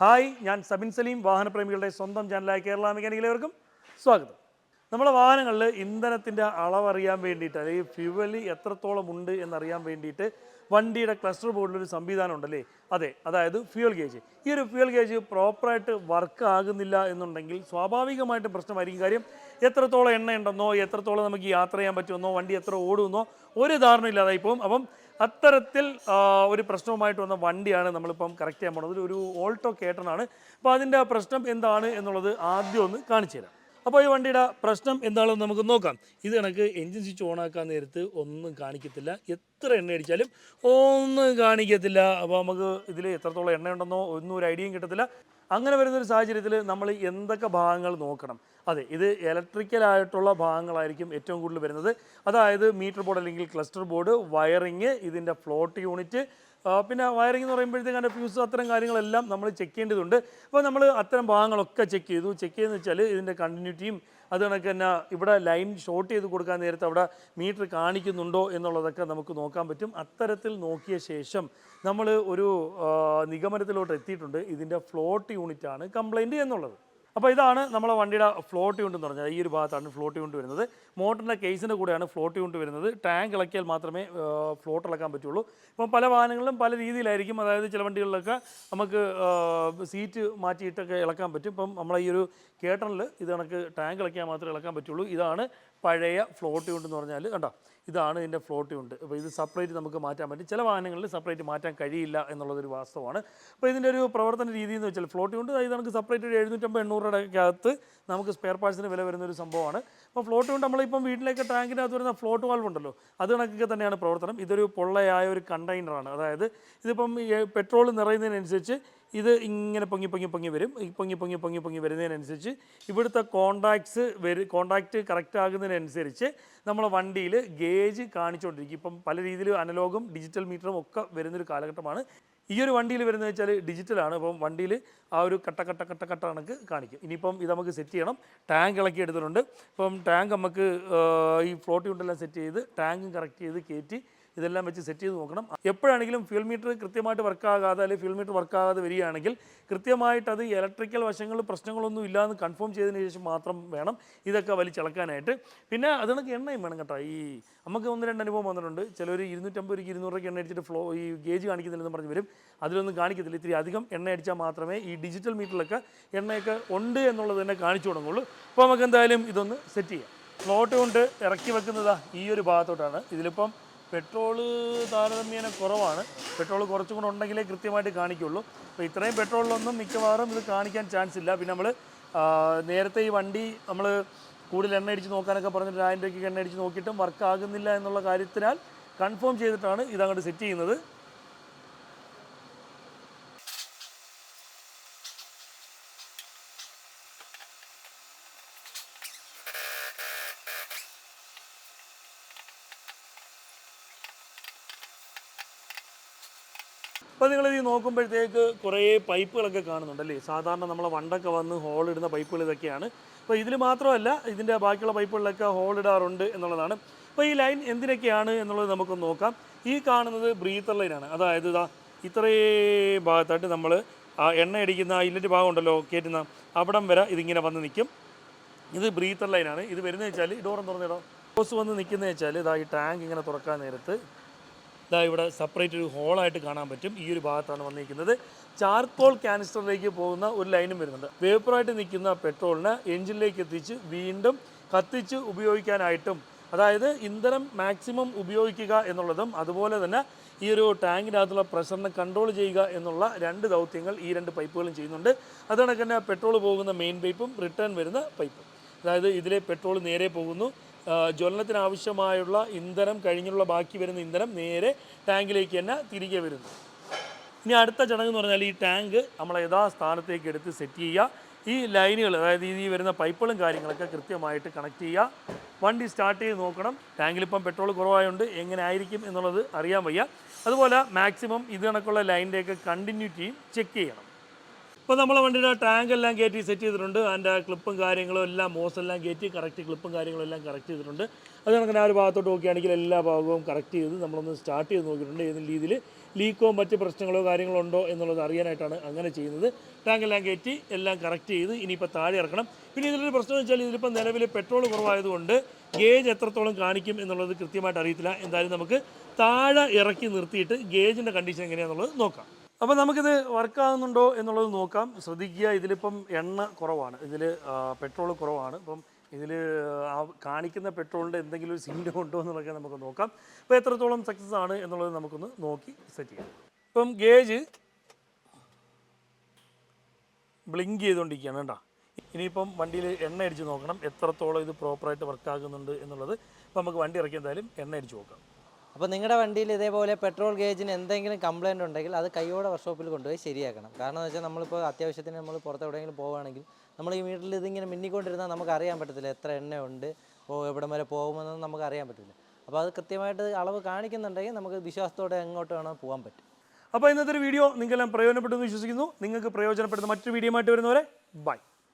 Hi ഞാൻ സബിൻ സലീം വാഹനപ്രേമികളുടെ സ്വന്തം ചാനലായ കേരള മെക്കാനിക്കലേവർക്കും സ്വാഗതം. നമ്മുടെ വാഹനങ്ങളിൽ ഇന്ധനത്തിന്റെ അളവറിയാൻ വേണ്ടിയിട്ട് അല്ലെങ്കിൽ ഫ്യുവൽ എത്രത്തോളം ഉണ്ട് എന്നറിയാൻ വേണ്ടിയിട്ട് വണ്ടിയുടെ ക്ലസ്റ്റർ ബോർഡിലൊരു സംവിധാനം ഉണ്ടല്ലേ? അതെ അതായത് ഫ്യൂൽ ഗേജ് ഈ ഒരു ഫ്യൂൽ ഗേജ് പ്രോപ്പറായിട്ട് വർക്ക് ആകുന്നില്ല എന്നുണ്ടെങ്കിൽ സ്വാഭാവികമായിട്ടും പ്രശ്നമായിരിക്കും. കാര്യം എത്രത്തോളം എണ്ണ ഉണ്ടെന്നോ എത്രത്തോളം നമുക്ക് യാത്ര ചെയ്യാൻ പറ്റുമെന്നോ വണ്ടി എത്ര ഓടുമെന്നോ ഒരു ധാരണ ഇല്ലാതായി പോകും. അപ്പം അത്തരത്തിൽ ഒരു പ്രശ്നവുമായിട്ട് വന്ന വണ്ടിയാണ് നമ്മളിപ്പം കറക്റ്റ് ചെയ്യാൻ പോകുന്നത് ഒരു ഓൾട്ടോ കേട്ടനാണ് അപ്പോൾ അതിന്റെ പ്രശ്നം എന്താണ് എന്നുള്ളത് ആദ്യം ഒന്ന് കാണിച്ചു തരാം അപ്പോൾ ഈ വണ്ടിയുടെ പ്രശ്നം എന്താണെന്ന് നമുക്ക് നോക്കാം. ഇത് കണക്ക് എൻജിൻ സ്വിച്ച് ഓൺ ആക്കാൻ നേരത്ത് ഒന്നും കാണിക്കത്തില്ല. എത്ര എണ്ണ അടിച്ചാലും ഒന്നും കാണിക്കത്തില്ല. അപ്പോൾ നമുക്ക് ഇതിൽ എത്രത്തോളം എണ്ണയുണ്ടെന്നോ ഒന്നും ഒരു ഐഡിയയും കിട്ടത്തില്ല. അങ്ങനെ വരുന്നൊരു സാഹചര്യത്തിൽ നമ്മൾ എന്തൊക്കെ ഭാഗങ്ങൾ നോക്കണം? അതെ ഇത് ഇലക്ട്രിക്കലായിട്ടുള്ള ഭാഗങ്ങളായിരിക്കും ഏറ്റവും കൂടുതൽ വരുന്നത്. അതായത് മീറ്റർ ബോർഡ് അല്ലെങ്കിൽ ക്ലസ്റ്റർ ബോർഡ് വയറിങ് ഇതിന്റെ ഫ്ലോട്ട് യൂണിറ്റ് പിന്നെ വയറിംഗ് എന്ന് പറയുമ്പോഴത്തേക്ക് അതിന്റെ ഫ്യൂസ് അത്തരം കാര്യങ്ങളെല്ലാം നമ്മൾ ചെക്ക് ചെയ്യേണ്ടതുണ്ട്. അപ്പോൾ നമ്മൾ അത്തരം ഭാഗങ്ങളൊക്കെ ചെക്ക് ചെയ്തു. ചെക്ക് ചെയ്തെന്ന് വെച്ചാൽ ഇതിന്റെ കണ്ടിന്യൂറ്റിയും അത് കണക്ക് തന്നെ ഇവിടെ ലൈൻ ഷോർട്ട് ചെയ്ത് കൊടുക്കാൻ നേരത്തെ അവിടെ മീറ്റർ കാണിക്കുന്നുണ്ടോ എന്നുള്ളതൊക്കെ നമുക്ക് നോക്കാൻ പറ്റും. അത്തരത്തിൽ നോക്കിയ ശേഷം നമ്മൾ ഒരു നിഗമനത്തിലോട്ട് എത്തിയിട്ടുണ്ട്. ഇതിന്റെ ഫ്ലോട്ട് യൂണിറ്റാണ് കംപ്ലൈന്റ് എന്നുള്ളത്. അപ്പോൾ ഇതാണ് നമ്മളെ വണ്ടിയുടെ ഫ്ലോട്ട് എന്ന് പറഞ്ഞാൽ ഈ ഒരു ഭാഗത്താണ് ഫ്ലോട്ട് കൊണ്ട് വരുന്നത്. മോട്ടറിന്റെ കേസിന്റെ കൂടെയാണ് ഫ്ലോട്ട് കൊണ്ട് വരുന്നത്. ടാങ്ക് ഇളക്കിയാൽ മാത്രമേ ഫ്ലോട്ട് ഇളക്കാൻ പറ്റുള്ളൂ. ഇപ്പം പല വാഹനങ്ങളിലും പല രീതിയിലായിരിക്കും. അതായത് ചില വണ്ടികളിലൊക്കെ നമുക്ക് സീറ്റ് മാറ്റിയിട്ടൊക്കെ ഇളക്കാൻ പറ്റും. ഇപ്പം നമ്മളെ ഈ ഒരു കേട്ടണിൽ ഇത് കണക്ക് ടാങ്ക് ഇളക്കിയാൽ മാത്രമേ ഇളക്കാൻ പറ്റുള്ളൂ. ഇതാണ് പഴയ ഫ്ലോട്ട് യൂണിറ്റ് എന്ന് പറഞ്ഞാൽ കണ്ടോ? ഇതാണ് ഇതിന്റെ ഫ്ലോട്ട് യൂണിറ്റ് അപ്പോൾ ഇത് സെപ്പറേറ്റ് നമുക്ക് മാറ്റാൻ പറ്റും. ചില വാഹനങ്ങളിൽ സെപ്പറേറ്റ് മാറ്റാൻ കഴിയില്ല എന്നുള്ളതൊരു വാസ്തവമാണ്. അപ്പോൾ ഇതിന്റെ ഒരു പ്രവർത്തന രീതി എന്ന് വെച്ചാൽ ഫ്ലോട്ട് യൂണിറ്റ് ഇത് നമുക്ക് സെപ്പറേറ്റ് ഒരു എഴുന്നൂറ്റമ്പത് എണ്ണൂറ് രൂപയ്ക്കകത്ത് നമുക്ക് സ്പെയർ പാർട്സിന് വില വരുന്ന ഒരു സംഭവമാണ്. അപ്പോൾ ഫ്ലോട്ട് യൂണിറ്റ് നമ്മളിപ്പം വീട്ടിലേക്ക് ടാങ്കിനകത്ത് വരുന്ന ഫ്ലോട്ട് വാൾവ് ഉണ്ടല്ലോ അത് കണക്കൊക്കെ തന്നെയാണ് പ്രവർത്തനം. ഇതൊരു പൊള്ളയായ ഒരു കണ്ടെയ്നറാണ് അതായത് ഇതിപ്പം പെട്രോൾ നിറയുന്നതിനനുസരിച്ച് ഇത് ഇങ്ങനെ പൊങ്ങി പൊങ്ങി പൊങ്ങി വരും. ഈ പൊങ്ങി പൊങ്ങി പൊങ്ങി പൊങ്ങി വരുന്നതിനനുസരിച്ച് ഇവിടുത്തെ കോണ്ടാക്ട്സ് വരും കോണ്ടാക്റ്റ് കറക്റ്റ് ആകുന്നതിനനുസരിച്ച് നമ്മൾ വണ്ടിയിൽ ഗേജ് കാണിച്ചുകൊണ്ടിരിക്കും. ഇപ്പം പല രീതിയിൽ അനലോഗും ഡിജിറ്റൽ മീറ്ററും ഒക്കെ വരുന്നൊരു കാലഘട്ടമാണ്. ഈ ഒരു വണ്ടിയിൽ വരുന്നത് വെച്ചാൽ ഡിജിറ്റലാണ് അപ്പം വണ്ടിയിൽ ആ ഒരു കട്ട കട്ട കട്ട കട്ട കണക്ക് കാണിക്കും. ഇനിയിപ്പം ഇത് നമുക്ക് സെറ്റ് ചെയ്യണം. ടാങ്ക് ഇളക്കി എടുത്തിട്ടുണ്ട്. ഇപ്പം ടാങ്ക് നമുക്ക് ഈ ഫ്ലോട്ടി കൊണ്ടെല്ലാം സെറ്റ് ചെയ്ത് ടാങ്കും കറക്റ്റ് ചെയ്ത് കയറ്റി ഇതെല്ലാം വെച്ച് സെറ്റ് ചെയ്ത് നോക്കണം. എപ്പോഴാണെങ്കിലും ഫ്യൂൽ മീറ്റർ കൃത്യമായിട്ട് വർക്കാകാതെ അല്ലെങ്കിൽ ഫ്യൂൽ മീറ്റർ വർക്കാകാതെ വരികയാണെങ്കിൽ കൃത്യമായിട്ട് അത് ഇലക്ട്രിക്കൽ വശങ്ങൾ പ്രശ്നങ്ങളൊന്നും ഇല്ലാന്ന് കൺഫേം ചെയ്തതിന് ശേഷം മാത്രം വേണം ഇതൊക്കെ വലിച്ചിളക്കാനായിട്ട് പിന്നെ അത് കണക്ക് എണ്ണയും വേണം കേട്ടോ. ഈ നമുക്ക് ഒന്ന് രണ്ട് അനുഭവം വന്നിട്ടുണ്ട്. ചിലർ ഇരുന്നൂറ്റമ്പത് രൂപയ്ക്ക് ഇരുന്നൂറ് രൂപയ്ക്ക് എണ്ണ അടിച്ചിട്ട് ഫ്ലോ ഈ ഗേജ് കാണിക്കുന്നില്ലെന്ന് പറഞ്ഞ് വരും. അതിലൊന്നും കാണിക്കത്തില്ല. ഇത്തിരി അധികം എണ്ണ അടിച്ചാൽ മാത്രമേ ഈ ഡിജിറ്റൽ മീറ്ററിലൊക്കെ എണ്ണയൊക്കെ ഉണ്ട് എന്നുള്ളത് തന്നെ കാണിച്ചു തുടങ്ങുള്ളൂ. അപ്പോൾ നമുക്ക് എന്തായാലും ഇതൊന്ന് സെറ്റ് ചെയ്യാം. ഫ്ലോട്ട് കൊണ്ട് ഇറക്കി വെക്കുന്നതാ ഈ ഒരു ഭാഗത്തോട്ടാണ്. ഇതിലിപ്പം പെട്രോൾ താരതമ്യേന കുറവാണ്. പെട്രോൾ കുറച്ചും കൂടെ ഉണ്ടെങ്കിലേ കൃത്യമായിട്ട് കാണിക്കുള്ളൂ. അപ്പോൾ ഇത്രയും പെട്രോളിലൊന്നും മിക്കവാറും ഇത് കാണിക്കാൻ ചാൻസ് ഇല്ല പിന്നെ നമ്മൾ നേരത്തെ ഈ വണ്ടി നമ്മൾ കൂടുതൽ എണ്ണ അടിച്ച് നോക്കാനൊക്കെ പറഞ്ഞിട്ട് ആയിരം രൂപയ്ക്ക് എണ്ണ അടിച്ച് നോക്കിയിട്ടും വർക്ക് ആകുന്നില്ല എന്നുള്ള കാര്യത്തിനാൽ കൺഫേം ചെയ്തിട്ടാണ് ഇതങ്ങോട്ട് സെറ്റ് ചെയ്യുന്നത്. അപ്പോൾ നിങ്ങൾ ഇത് നോക്കുമ്പോഴത്തേക്ക് കുറേ പൈപ്പുകളൊക്കെ കാണുന്നുണ്ടല്ലേ? സാധാരണ നമ്മളെ വണ്ടൊക്കെ വന്ന് ഹോൾ ഇടുന്ന പൈപ്പുകൾ ഇതൊക്കെയാണ്. അപ്പോൾ ഇതിൽ മാത്രമല്ല ഇതിന്റെ ബാക്കിയുള്ള പൈപ്പുകളിലൊക്കെ ഹോൾ ഇടാറുണ്ട് എന്നുള്ളതാണ്. അപ്പോൾ ഈ ലൈൻ എന്തിനൊക്കെയാണ് എന്നുള്ളത് നമുക്ക് നോക്കാം. ഈ കാണുന്നത് ബ്രീത്തർ ലൈനാണ് അതായത് ഇതാ ഇത്രേ ഭാഗത്തായിട്ട് നമ്മൾ ആ എണ്ണ അടിക്കുന്ന ഇല്ലറ്റ് ഭാഗം ഉണ്ടല്ലോ കയറ്റുന്ന അവിടം വരെ ഇതിങ്ങനെ വന്ന് നിൽക്കും. ഇത് ബ്രീത്തർ ലൈനാണ് ഇത് വരുന്നത് വെച്ചാൽ ഡോറും തുറന്നിടാം? ഹോസ് വന്ന് നിൽക്കുന്നത് വെച്ചാൽ ഇതാ ഈ ടാങ്ക് ഇങ്ങനെ തുറക്കാൻ നേരത്ത് ഇതാ ഇവിടെ സെപ്പറേറ്റ് ഒരു ഹോളായിട്ട് കാണാൻ പറ്റും. ഈ ഒരു ഭാഗത്താണ് വന്നിരിക്കുന്നത്. ചാർക്കോൾ കാനിസ്റ്ററിലേക്ക് പോകുന്ന ഒരു ലൈനും വരുന്നുണ്ട്. വേപ്പറായിട്ട് നിൽക്കുന്ന പെട്രോളിന് എഞ്ചിനിലേക്ക് എത്തിച്ച് വീണ്ടും കത്തിച്ച് ഉപയോഗിക്കാനായിട്ടും അതായത് ഇന്ധനം മാക്സിമം ഉപയോഗിക്കുക എന്നുള്ളതും അതുപോലെ തന്നെ ഈ ഒരു ടാങ്കിനകത്തുള്ള പ്രഷറിനെ കൺട്രോൾ ചെയ്യുക എന്നുള്ള രണ്ട് ദൗത്യങ്ങൾ ഈ രണ്ട് പൈപ്പുകളും ചെയ്യുന്നുണ്ട്. അതുകണക്ക് തന്നെ പെട്രോൾ പോകുന്ന മെയിൻ പൈപ്പും റിട്ടേൺ വരുന്ന പൈപ്പും അതായത് ഇതിലെ പെട്രോൾ നേരെ പോകുന്നു. ആ, ജ്വലനത്തിന് ആവശ്യമായുള്ള ഇന്ധനം കഴിഞ്ഞുള്ള ബാക്കി വരുന്ന ഇന്ധനം നേരെ ടാങ്കിലേക്ക് തന്നെ തിരികെ വരുന്നു. ഇനി അടുത്ത ചടങ്ങ് എന്ന് പറഞ്ഞാൽ ഈ ടാങ്ക് നമ്മൾ യഥാസ്ഥാനത്തേക്ക് എടുത്ത് സെറ്റ് ചെയ്യുക. ഈ ലൈനുകൾ അതായത് ഈ വരുന്ന പൈപ്പുകളും കാര്യങ്ങളൊക്കെ കൃത്യമായിട്ട് കണക്ട് ചെയ്യുക. വണ്ടി സ്റ്റാർട്ട് ചെയ്ത് നോക്കണം. ടാങ്കിൽ ഇപ്പം പെട്രോൾ കുറവായതുകൊണ്ട് എങ്ങനെ ആയിരിക്കും എന്നുള്ളത് അറിയാൻ വയ്യ. അതുപോലെ മാക്സിമം ഇത് കണക്കുള്ള ലൈനിന്റെയൊക്കെ കണ്ടിന്യൂറ്റിയും ചെക്ക് ചെയ്യണം. ഇപ്പോൾ നമ്മളെ വണ്ടിയുടെ ടാങ്ക് എല്ലാം കയറ്റി സെറ്റ് ചെയ്തിട്ടുണ്ട്. അതിന്റെ ക്ലിപ്പും കാര്യങ്ങളും എല്ലാം മോസെല്ലാം കയറ്റി കറക്റ്റ് ക്ലിപ്പും കാര്യങ്ങളും എല്ലാം കറക്റ്റ് ചെയ്തിട്ടുണ്ട്. അത് കണക്കിന് ആ ഒരു ഭാഗത്തോട്ട് നോക്കുകയാണെങ്കിൽ എല്ലാ ഭാഗവും കറക്റ്റ് ചെയ്ത് നമ്മളൊന്ന് സ്റ്റാർട്ട് ചെയ്ത് നോക്കിയിട്ടുണ്ട്. ഏതെങ്കിലും രീതിയിൽ ലീക്കോ മറ്റ് പ്രശ്നങ്ങളോ കാര്യങ്ങളോ ഉണ്ടോ എന്നുള്ളത് അറിയാനായിട്ടാണ് അങ്ങനെ ചെയ്യുന്നത്. ടാങ്കെല്ലാം കയറ്റി എല്ലാം കറക്റ്റ് ചെയ്ത് ഇനിയിപ്പോൾ താഴെ ഇറക്കണം. പിന്നെ ഇതിലൊരു പ്രശ്നം എന്ന് വെച്ചാൽ ഇതിലിപ്പോൾ നിലവിൽ പെട്രോൾ കുറവായതുകൊണ്ട് ഗേജ് എത്രത്തോളം കാണിക്കും എന്നുള്ളത് കൃത്യമായിട്ട് അറിയത്തില്ല. എന്തായാലും നമുക്ക് താഴെ ഇറക്കി നിർത്തിയിട്ട് ഗേജിന്റെ കണ്ടീഷൻ എങ്ങനെയാണെന്നുള്ളത് നോക്കാം. അപ്പോൾ നമുക്കിത് വർക്കാകുന്നുണ്ടോ എന്നുള്ളത് നോക്കാം. ശ്രദ്ധിക്കുക ഇതിലിപ്പം എണ്ണ കുറവാണ്. ഇതിൽ പെട്രോൾ കുറവാണ്. ഇപ്പം ഇതിൽ ആ കാണിക്കുന്ന പെട്രോളിന്റെ എന്തെങ്കിലും ഒരു സിഗ്നൽ ഉണ്ടോ എന്നുള്ളതൊക്കെ നമുക്ക് നോക്കാം. അപ്പോൾ എത്രത്തോളം സക്സസ് ആണ് എന്നുള്ളത് നമുക്കൊന്ന് നോക്കി സെറ്റ് ചെയ്യാം. ഇപ്പം ഗേജ് ബ്ലിങ്ക് ചെയ്തുകൊണ്ടിരിക്കുകയാണ് കേട്ടോ. ഇനിയിപ്പം വണ്ടിയിൽ എണ്ണ അടിച്ച് നോക്കണം. എത്രത്തോളം ഇത് പ്രോപ്പറായിട്ട് വർക്കാകുന്നുണ്ട് എന്നുള്ളത്. അപ്പോൾ നമുക്ക് വണ്ടി ഇറക്കി എന്തായാലും എണ്ണ അടിച്ച് നോക്കാം. അപ്പോൾ നിങ്ങളുടെ വണ്ടിയിൽ ഇതേപോലെ പെട്രോൾ ഗേജിന് എന്തെങ്കിലും കംപ്ലൈന്റ് ഉണ്ടെങ്കിൽ അത് കൈയോടെ വർക്ക്ഷോപ്പിൽ കൊണ്ടുപോയി ശരിയാക്കണം. കാരണം എന്ന് വെച്ചാൽ നമ്മളിപ്പോൾ അത്യാവശ്യത്തിന് നമ്മൾ പുറത്ത് എവിടെയെങ്കിലും പോവുകയാണെങ്കിൽ നമ്മൾ ഈ വീട്ടിൽ ഇതിങ്ങനെ മിന്നിക്കൊണ്ടിരുന്നാൽ നമുക്ക് അറിയാൻ പറ്റത്തില്ല എത്ര എണ്ണ ഉണ്ട് ഓ എവിടം വരെ പോകുമെന്നൊന്നും നമുക്ക് അറിയാൻ പറ്റില്ല അപ്പോൾ അത് കൃത്യമായിട്ട് അളവ് കാണിക്കുന്നുണ്ടെങ്കിൽ നമുക്ക് വിശ്വാസത്തോടെ എങ്ങോട്ട് വേണോ പോകാൻ പറ്റും. അപ്പോൾ ഇന്നത്തെ ഒരു വീഡിയോ നിങ്ങൾക്കെല്ലാം പ്രയോജനപ്പെട്ടെന്ന് വിശ്വസിക്കുന്നു. നിങ്ങൾക്ക് പ്രയോജനപ്പെടുന്ന മറ്റൊരു വീഡിയോ ആയിട്ട് വരുന്നവരെ ബൈ